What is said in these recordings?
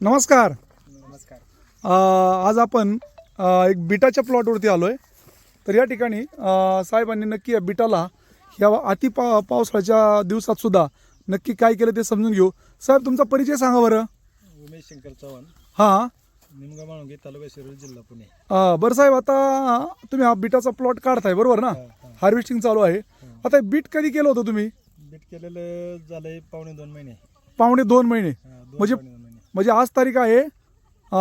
नमस्कार. नमस्कार. आज आपण एक बिटाच्या प्लॉटवरती आलो आहे तर या ठिकाणी साहेबांनी नक्की या बिटाला ह्या अति पा पावसाळ्याच्या दिवसात सुद्धा नक्की काय केलं ते समजून घेऊ. साहेब तुमचा परिचय सांगा बरं. उमेश शंकर चव्हाण. हां. निमगा माळुंगे तालुका शिरोळ जिल्हा पुणे. बरं साहेब आता तुम्ही हा बिटाचा प्लॉट काढताय बरोबर ना. हार्वेस्टिंग चालू आहे. आता बीट कधी केलं होतं तुम्ही? बीट केलेलं झालंय पावणे दोन महिने. पावणे दोन महिने. म्हणजे म्हणजे आज तारीख आहे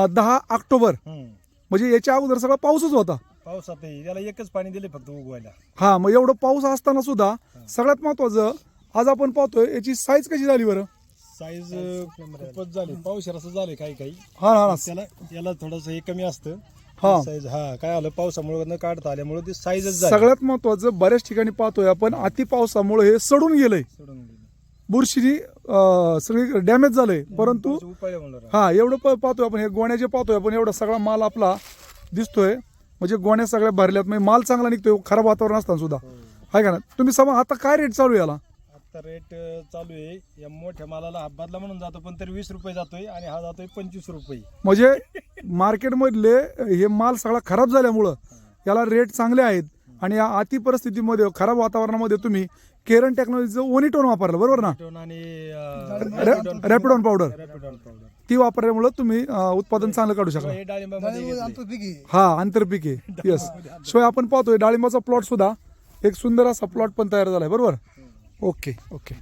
दहा ऑक्टोबर. म्हणजे याच्या अगोदर सगळा पाऊसच होता. पावसातही. त्याला एकच पाणी दिले फक्त उगवायला. हा मग एवढं पाऊस असताना सुद्धा सगळ्यात महत्वाचं आज आपण पाहतोय याची साईज कशी झाली बरं? साईज खूपच झाली. पावसार असं झालंय काही काही. हा हा. त्याला याला थोडस हे कमी असतं. हा. साईज हा काय आलं? पावसामुळे न काढता आल्यामुळे ती साईजच झाली. सगळ्यात महत्वाचं बऱ्याच ठिकाणी पाहतोय आपण अति पावसामुळे हे सडून गेलंय. सोडून. बुरशीनी सगळी डॅमेज झालंय. परंतु हा एवढं प- पाहतोय आपण हे गोण्याचे पाहतोय आपण एवढा सगळा माल आपला दिसतोय. म्हणजे गोण्या सगळ्या भरल्यात म्हणजे माल चांगला निघतोय खराब वातावरण असताना सुद्धा. आहे का ना तुम्ही समा आता काय रेट चालू आहे याला? आता रेट चालू आहे. या मोठ्या मालाला हात बदला म्हणून जातो पण तरी वीस रुपये जातोय आणि हा जातोय पंचवीस रुपये. म्हणजे मार्केटमधले हे माल सगळा खराब झाल्यामुळं याला रेट चांगले आहेत. आणि या अति परिस्थितीमध्ये खराब वातावरणामध्ये तुम्ही केरन टेक्नॉलॉजीचं ओनिटोन वापरलं बरोबर ना? आणि रॅपिडॉन पावडर. रॅपिडॉन पावडर. ती वापरल्यामुळे तुम्ही अं, उत्पादन चांगलं काढू शकता हे डाळिंबामध्ये. हा आंतरपीक आहे. येस शिवाय आपण पाहतोय डाळिंबाचा प्लॉट सुद्धा एक सुंदर असा प्लॉट पण तयार झालाय बरोबर? Okay okay